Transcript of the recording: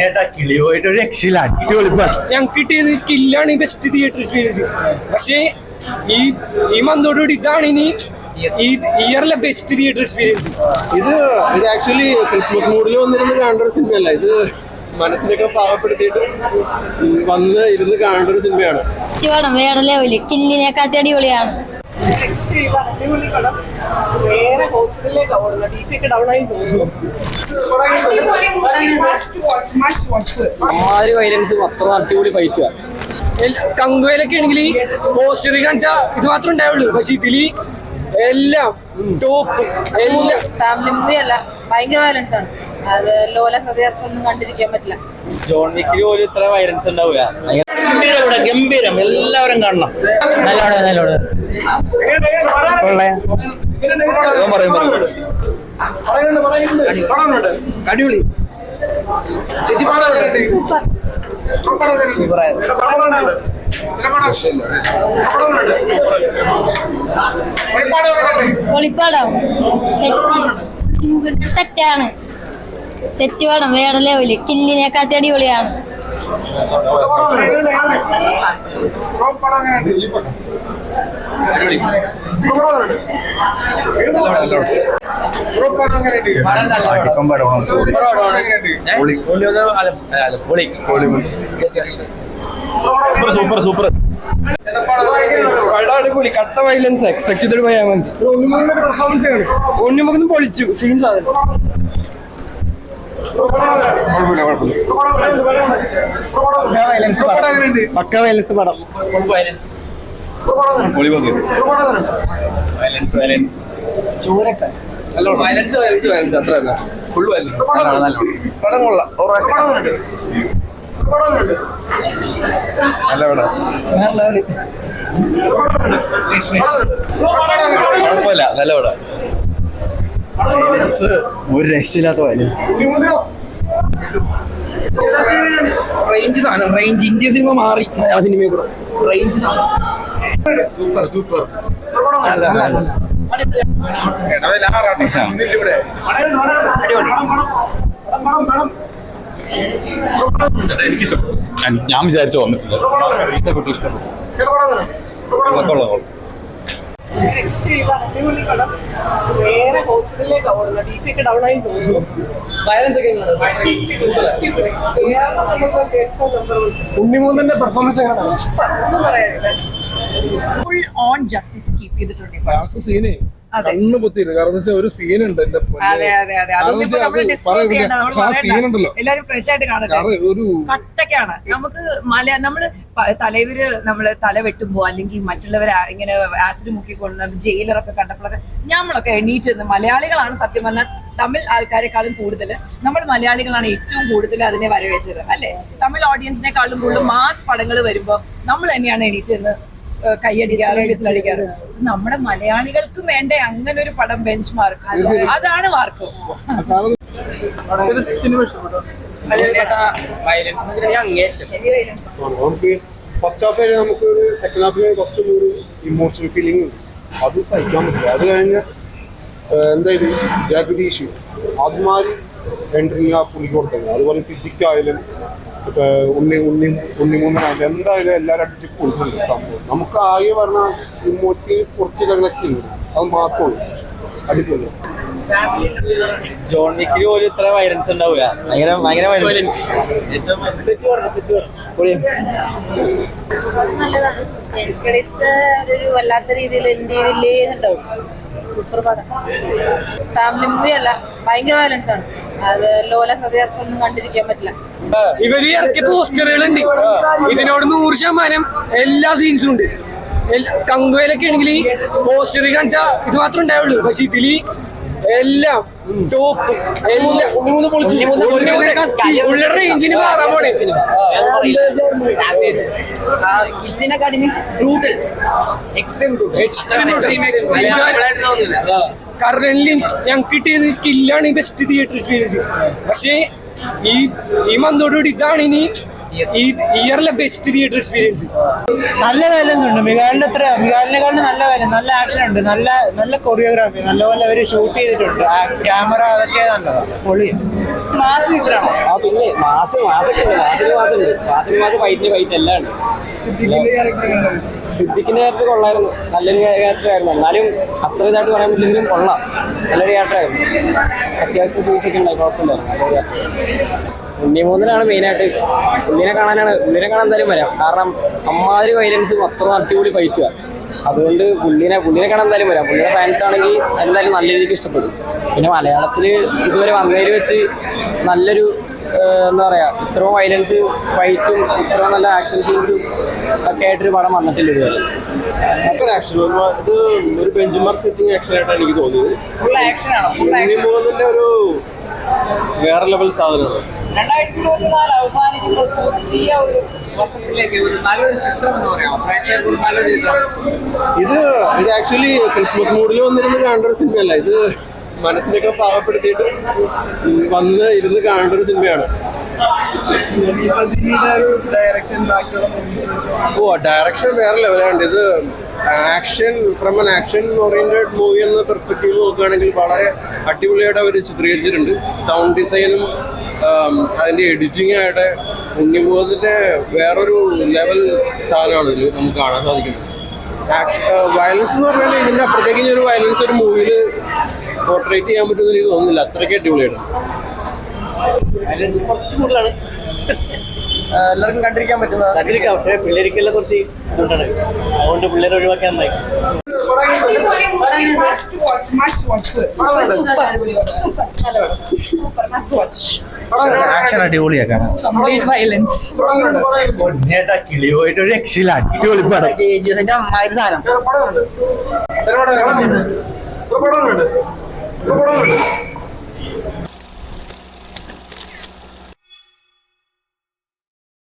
പൊന്നേട്ടാ കിളിയോയിട്ട് ഒരു രക്ഷയില്ല. അടിപൊളി ഞങ്ങൾക്ക് കിട്ടിയത് കില്ലാണ് ബെസ്റ്റ് തിയേറ്റർ എക്സ്പീരിയൻസ് പക്ഷേ ഈ ഈ മന്തോടുകൂടി ഇതാണ് ഇനി ഈ ഇയറിലെ ബെസ്റ്റ് തിയേറ്റർ എക്സ്പീരിയൻസ് ഇത് ഇത് ആക്ച്വലി ക്രിസ്മസ് മൂഡിൽ വന്നിരുന്ന് കാണേണ്ട ഒരു സിനിമയല്ല ഇത് മനസ്സിനൊക്കെ പാകപ്പെടുത്തിയിട്ട് വന്ന് ഇരുന്ന് കാണേണ്ട ഒരു സിനിമയാണ് വേറെ ലെവൽ കില്ലിനെക്കാട്ടി അടിപൊളിയാണ്. അടിപൊളി പടം വേറെ ഹോസ്പിറ്റലിലേക്ക് ഓടുന്നത് ബി പി ഒക്കെ ഡൗൺ ആയി തോന്നുന്നു വയലൻസ് മൊത്തം അടിപൊളി ഫൈറ്റ് കങ്കുവേലൊക്കെ ആണെങ്കിൽ പോസ്റ്റർ കാണിച്ച ഇത് മാത്രമേ ഉണ്ടാവുള്ളൂ. പക്ഷെ ഇതിൽ എല്ലാം ടോപ്പ് എല്ലാം ഫാമിലി മൂവി അല്ല ഭയങ്കര വയലൻസ് ആണ്. അത് ലോല ഹൃദയർക്കൊന്നും കണ്ടിരിക്കാൻ പറ്റില്ല. ജോൺ വിക്കിന് പോലും ഇത്ര വൈലൻസ് ഉണ്ടാവില്ല ഗംഭീരം ഇവിടെ ഗംഭീരം. എല്ലാവരും കാണണം. നല്ലോണം നല്ലോണം. അടിപൊളി. ചേച്ചി പൊളിപ്പടം സെറ്റ് സെറ്റാണ്. സെറ്റ് വേണം വേറെ ലെവൽ കില്ലിനെക്കാട്ടി അടിപൊളിയാണ്. സൂപ്പർ സൂപ്പർ അടിപൊളി. കട്ട വയലൻസ് എക്സ്പെക്ട് ചെയ്തിട്ട് പോയാൽ മതി ഒന്നിമുഖം പൊളിച്ചു. സീൻ സാധനം. പക്ക വൈലൻസ് പടം. Violence violence violence violence violence violence അത്ര തന്നെ ഫുൾ വയലൻസ് പടം. കൊള്ളാം പ്രാവശ്യം നല്ല പടം നല്ല പടം. ഒരു രക്ഷയില്ലാത്ത വയലൻസ് റേഞ്ച് സാധനം റേഞ്ച് ഇന്ത്യ സിനിമ മാറി. ആ സിനിമയെ കൂടെ. റേഞ്ച് സാധനം. സൂപ്പർ സൂപ്പർ ഞാൻ വിചാരിച്ച വന്നിട്ടില്ല ഇഷ്ടപ്പെട്ടു ഇഷ്ടപ്പെട്ടു. അടിപൊളി പടം വേറെ ഹോസ്പിറ്റലിലേക്ക് ഓടുന്നത്. ബി പി ഒക്കെ ഡൗൺ ആയി തോന്നുന്നു വയലൻസ് ഒക്കെ ഉണ്ണിമൂന്നിന്റെ പെർഫോമൻസ് ഒന്നും പറയാനില്ല. ഫുൾ ഓൺ ജസ്റ്റിസ് കീപ്പ് ചെയ്തിട്ടുണ്ട്. സീനെ കണ്ണു പൊത്തിയിരുന്നു. കാരണം വെച്ചാൽ ഒരു സീൻ ഉണ്ട് എന്റെ ഉണ്ടല്ലോ. എല്ലാരും ഫ്രഷ് ആയിട്ട് കാണട്ടെ. ഒരു കട്ടക്കാണ് നമുക്ക് മല നമ്മൾ തലവര് നമ്മൾ തല വെട്ടുമ്പോ അല്ലെങ്കിൽ മറ്റുള്ളവർ ഇങ്ങനെ ആസിഡ് മുക്കിക്കൊണ്ട് ജയിലറൊക്കെ കണ്ടപ്പോഴൊക്കെ ഞമ്മളൊക്കെ എണീറ്റ് നിന്ന് മലയാളികളാണ് സത്യം പറഞ്ഞാൽ തമിഴ് ആൾക്കാരെക്കാളും കൂടുതൽ നമ്മൾ മലയാളികളാണ് ഏറ്റവും കൂടുതൽ അതിനെ വരവേറ്റത് അല്ലെ? തമിഴ് ഓഡിയൻസിനെക്കാളും കൂടുതൽ മാസ് പടങ്ങൾ വരുമ്പോൾ നമ്മൾ തന്നെയാണ് എണീറ്റ് കൈയടിക്കാറ് വിസിലടിക്കാറ് നമ്മുടെ മലയാളികൾക്കും വേണ്ടേ അങ്ങനെ ഒരു പടം ബെഞ്ച് മാർക്ക് അതാണ് മാർക്ക്. നമുക്ക് ഫസ്റ്റ് ഹാഫ് വരെ നമുക്ക് ഒരു സെക്കൻഡ് ഹാഫിൽ കുറച്ചും ഒരു ഇമോഷണൽ ഫീലിംഗ് ഉണ്ട്. അത് സഹിക്കാൻ പറ്റില്ല. അത് കഴിഞ്ഞ എന്തായാലും ജഗദീഷ് അതുമാതിരി എൻട്രിങ് ആ പുള്ളി കൊടുത്തത്. അതുപോലെ സിദ്ദിഖായാലും ഇപ്പൊ ഉണ്ണി ഉണ്ണി ഉണ്ണിമൂന്നായാലും എന്തായാലും എല്ലാവരും അടിച്ച് കൊടുക്കുന്നുണ്ട് സംഭവം. നമുക്ക് ആകെ പറഞ്ഞാൽ ഇമോഷണൽ കുറച്ച് കണക്ട് അത് മാത്രമേ അടിപൊളി. ജോൺ വിക്കിന് പോലും ഇത്ര വൈലൻസ് ഉണ്ടാവില്ല ഭയങ്കര ഭയങ്കര വൈലൻസ് സെറ്റ് പറഞ്ഞു സെറ്റ് നല്ലതാണ്. ക്രെഡിറ്റ്സ് ഒരു വല്ലാത്ത രീതിയിൽ എന്റെ ഇതിലേ ഉണ്ടാവും സൂപ്പർ പടം. ഫാമിലി മൂവി അല്ല ഭയങ്കര വയലൻസ് ആണ്. അത് ലോല ഹൃദയർക്കൊന്നും കണ്ടിരിക്കാൻ പറ്റില്ല. ഇവർ ഇറക്കിയ പോസ്റ്ററുകളുണ്ട്. ഇതിനോട് നൂറ് ശതമാനം എല്ലാ സീൻസും ഉണ്ട്. കങ്കുവേലൊക്കെ ആണെങ്കിൽ പോസ്റ്ററിൽ കാണിച്ചാൽ ഇത് മാത്രമേ ഉണ്ടാവുള്ളൂ. പക്ഷെ ഇതിൽ എല്ലാം ടോപ്പ് എല്ലാം ഉള്ള റേഞ്ചിന് മാറാൻ പോണേ. കില്ലിനെക്കാട്ടി മീൻസ് ബ്രൂട്ടൽ എക്സ്ട്രീം കറന്റ് ഞങ്ങൾക്ക് കിട്ടിയത് കില്ലാണ് ബെസ്റ്റ് തിയേറ്റർ എക്സ്പീരിയൻസ് പക്ഷേ ഈ ഈ മന്തോടുകൂടി ഇതാണ് ഇനി ഈ ഇയറിലെ ബെസ്റ്റ് തിയേറ്റർ എക്സ്പീരിയൻസ് നല്ല ബാലൻസ് ഉണ്ട്. മികാലിന്റെ അത്ര മികാലിനെക്കാളും നല്ല ബാലൻസ് നല്ല ആക്ഷൻ ഉണ്ട്. നല്ല നല്ല കൊറിയോഗ്രാഫി നല്ലപോലെ അവർ ഷൂട്ട് ചെയ്തിട്ടുണ്ട്. ക്യാമറ അതൊക്കെ നല്ലതാണ് പൊളിയാണ് ആ പിന്നെ മാസം മാസൊക്കെ ഉണ്ട്. മാസിന് മാസം ഉണ്ട് മാസിന് മാസം ഫൈറ്റിന് ഫൈറ്റ് എല്ലാം ഉണ്ട്. സിദ്ദിഖിന്റെ ക്യാരക്ടർ കൊള്ളായിരുന്നു. നല്ലൊരു ക്യാരക്ടർ ആയിരുന്നു. എന്നാലും അത്ര ഇതായിട്ട് പറയാൻ പറ്റില്ലെങ്കിലും കൊള്ളാം. നല്ലൊരു ക്യാരക്ടർ ആയിരുന്നു. അത്യാവശ്യം സ്വീസ് ഒക്കെ ഉണ്ടായി. കുഴപ്പമില്ലായിരുന്നു നല്ലൊരു മൂന്നിലാണ് മെയിനായിട്ട് ഉണ്ണിനെ കാണാനാണ് ഉണ്ണിനെ കാണാൻ എന്തായാലും വരാം. കാരണം അമ്മാതിരി വൈലൻസ് അത്ര അടിപൊളി ഫൈറ്റുക അതുകൊണ്ട് പുള്ളിനെ പുള്ളിനെ കാണാൻ എന്തായാലും വരാം. പുള്ളിയുടെ ഫാൻസ് ആണെങ്കിൽ എന്തായാലും നല്ല രീതിക്ക് ഇഷ്ടപ്പെടും. പിന്നെ മലയാളത്തിൽ ഇതുവരെ വന്നതിൽ വെച്ച് നല്ലൊരു എന്താ പറയാ ഇത്രയും വൈലൻസ് ഫൈറ്റും ഇത്രയും നല്ല ആക്ഷൻ സീൻസും ഒക്കെ ആയിട്ടൊരു പടം വന്നിട്ടില്ല ഇതുവരെ. ഒരു ആക്ഷൻ ഇത് ഒരു ബെഞ്ച് മാർക്ക് സെറ്റിംഗ് ആക്ഷൻ ആയിട്ടാണ് എനിക്ക് തോന്നിയത്. ഉണ്ണി ഒരു വേറെ ലെവൽ സാധനമാണ് രണ്ടായിരത്തി ഇരുപത്തിനാല് അവസാനിക്കുമ്പോൾ പുതിയ ഒരു വർഷത്തിലേക്ക് ഒരു നല്ലൊരു ചിത്രം എന്ന് പറയാം. പ്രേക്ഷകർക്ക് നല്ലൊരു ചിത്രം. ഇത് ഇത് ആക്ച്വലി ക്രിസ്മസ് മൂഡിൽ വന്നിരുന്ന് കാണേണ്ട ഒരു സിനിമയല്ല. ഇത് മനസ്സിനൊക്കെ പാകപ്പെടുത്തിയിട്ട് വന്ന് ഇരുന്ന് കാണേണ്ട ഒരു സിനിമയാണ്. ഓ ഡയറക്ഷൻ വേറെ ലെവലാണ് ഇത് action from an action oriented movie എന്ന പെർസ്പെക്റ്റീവ് നോക്കുകയാണെങ്കിൽ വളരെ അടിപൊളിയായിട്ട് അവർ ചിത്രീകരിച്ചിട്ടുണ്ട്. സൗണ്ട് ഡിസൈനും അതിന്റെ എഡിറ്റിംഗ് ആയിട്ട് ഉണ്ണിമുഖത്തിന്റെ വേറൊരു ലെവൽ സാധനമാണ് ഇതിൽ നമുക്ക് കാണാൻ സാധിക്കുന്നത്. വയലൻസ് എന്ന് പറഞ്ഞാൽ ഇതിന്റെ അപ്പുറത്തേക്ക് ഒരു വയലൻസ് ഒരു മൂവിയിൽ പോർട്രേറ്റ് ചെയ്യാൻ പറ്റുമെന്ന് എനിക്ക് തോന്നുന്നില്ല. അത്രയ്ക്ക് അടിപൊളിയാണ് വയലൻസ് കുറച്ച് കൂടുതലാണ്. എല്ലാവർക്കും കണ്ടിരിക്കാൻ പറ്റുന്ന കണ്ടിരിക്കാം. പക്ഷേ പിള്ളേർക്കെല്ലാം കുറച്ച് ഇതുണ്ടാണ് അതുകൊണ്ട് പിള്ളേരെ ഒഴിവാക്കാൻ നന്നായി. ആക്ഷൻ അടിപൊളിയാക്കാണ് കിളി പോയിട്ട് ഒരു രക്ഷയില്ല. അടിപൊളി പടം. അമ്മാതിരി സാധനം. പടം